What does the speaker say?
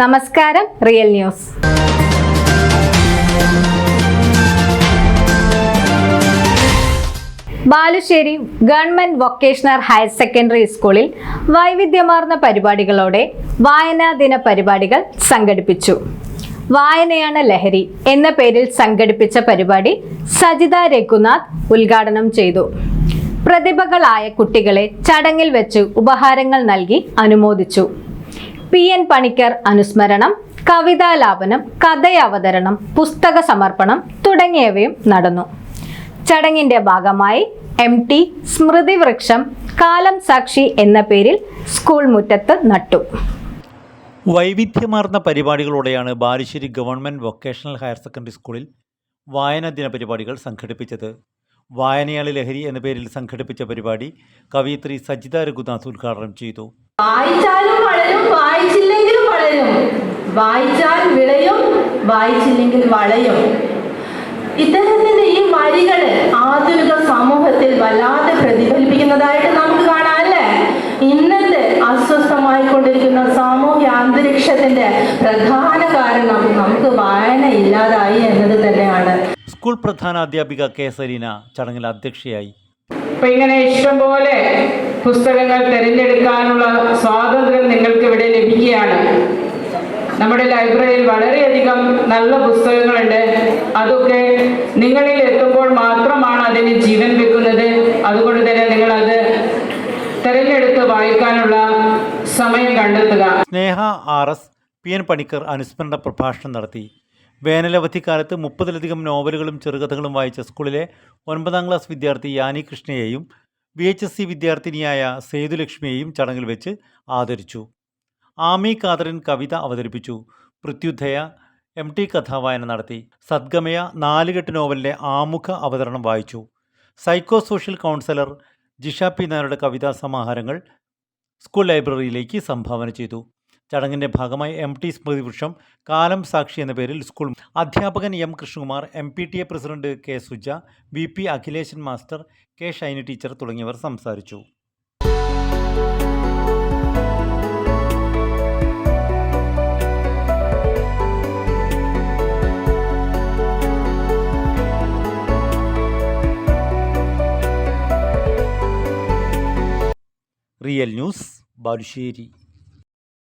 നമസ്കാരം real news. Balussery government vocational higher secondary സ്കൂളിൽ വൈവിധ്യമാർന്ന പരിപാടികളോടെ വായനാ ദിന പരിപാടികൾ സംഘടിപ്പിച്ചു. വായനയാണ് ലഹരി എന്ന പേരിൽ സംഘടിപ്പിച്ച പരിപാടി സജിത രഘുനാഥ് ഉദ്ഘാടനം ചെയ്തു. പ്രതിഭകളായ കുട്ടികളെ ചടങ്ങിൽ വെച്ച് ഉപഹാരങ്ങൾ നൽകി അനുമോദിച്ചു. പി എൻ പണിക്കർ അനുസ്മരണം കവിതാലാപനം കഥയവതരണം പുസ്തക സമർപ്പണം തുടങ്ങിയവയും നടന്നു. ചടങ്ങിന്റെ ഭാഗമായി എം ടി സ്മൃതി വൃക്ഷം കാലം സാക്ഷി എന്ന പേരിൽ സ്കൂൾ മുറ്റത്ത് നട്ടു. വൈവിധ്യമാർന്ന പരിപാടികളോടെയാണ് Balussery government vocational higher secondary സ്കൂളിൽ വായനാ ദിന പരിപാടികൾ സംഘടിപ്പിച്ചത്. വായനയാളി ലഹരി എന്ന പേരിൽ സംഘടിപ്പിച്ച പരിപാടി കവയിത്രി സജിത രഘുനാഥ് ഉദ്ഘാടനം ചെയ്തു. വായിച്ചാലും വളരും വായിച്ചില്ലെങ്കിലും വളരും. വായിച്ചാൽ വിളയും വായിച്ചില്ലെങ്കിൽ വളയും. ഇദ്ദേഹത്തിന്റെ ഈ വരികൾ ആധുനിക സമൂഹത്തിൽ വല്ലാതെ പ്രതിഫലിപ്പിക്കുന്നതായിട്ട് നമുക്ക് കാണാം അല്ലേ? ഇന്നത്തെ അസ്വസ്ഥമായിക്കൊണ്ടിരിക്കുന്ന സാമൂഹ്യ അന്തരീക്ഷത്തിന്റെ പ്രധാന കാരണം നമുക്ക് വായന ഇല്ലാതായി എന്നത് തന്നെയാണ്. സ്കൂൾ പ്രധാന അധ്യാപിക കെ സരീന ചടങ്ങിൽ അധ്യക്ഷയായി അപ്പൊ ഇങ്ങനെ ഇഷ്ടംപോലെ പുസ്തകങ്ങൾ തിരഞ്ഞെടുക്കാനുള്ള സ്വാതന്ത്ര്യം നിങ്ങൾക്ക് ഇവിടെ ലഭിക്കുകയാണ്. നമ്മുടെ ലൈബ്രറിയിൽ വളരെയധികം നല്ല പുസ്തകങ്ങളുണ്ട്. അതൊക്കെ നിങ്ങളിൽ എത്തുമ്പോൾ മാത്രമാണ് അതിന് ജീവൻ വെക്കുന്നത്. അതുകൊണ്ട് തന്നെ നിങ്ങൾ അത് തിരഞ്ഞെടുത്ത് വായിക്കാനുള്ള സമയം കണ്ടെത്തുക. Sneha R S P N Panicker അനുസ്മരണ പ്രഭാഷണം നടത്തി. വേനലവധിക്കാലത്ത് മുപ്പതിലധികം നോവലുകളും ചെറുകഥകളും വായിച്ച സ്കൂളിലെ ഒൻപതാം ക്ലാസ് വിദ്യാർത്ഥി യാനി കൃഷ്ണയെയും വി എച്ച് എസ് സി വിദ്യാർത്ഥിനിയായ സേതുലക്ഷ്മിയെയും ചടങ്ങിൽ വെച്ച് ആദരിച്ചു. ആമി കാതറിൻ കവിത അവതരിപ്പിച്ചു. പൃത്യുദ്ധയ എം ടി കഥാവായന നടത്തി. സദ്ഗമയ നാലുകെട്ട് നോവലിന്റെ ആമുഖ അവതരണം വായിച്ചു. Psycho social counsellor Jisha P നായരുടെ കവിതാ സമാഹാരങ്ങൾ സ്കൂൾ ലൈബ്രറിയിലേക്ക് സംഭാവന ചെയ്തു. ചടങ്ങിന്റെ ഭാഗമായി എം ടി സ്മൃതി കാലം സാക്ഷി എന്ന പേരിൽ സ്കൂൾ അധ്യാപകൻ M Krishnakumar M P T A president K Suja V P Akhileshan master K Shaini teacher തുടങ്ങിയവർ സംസാരിച്ചു. Real news Balussery.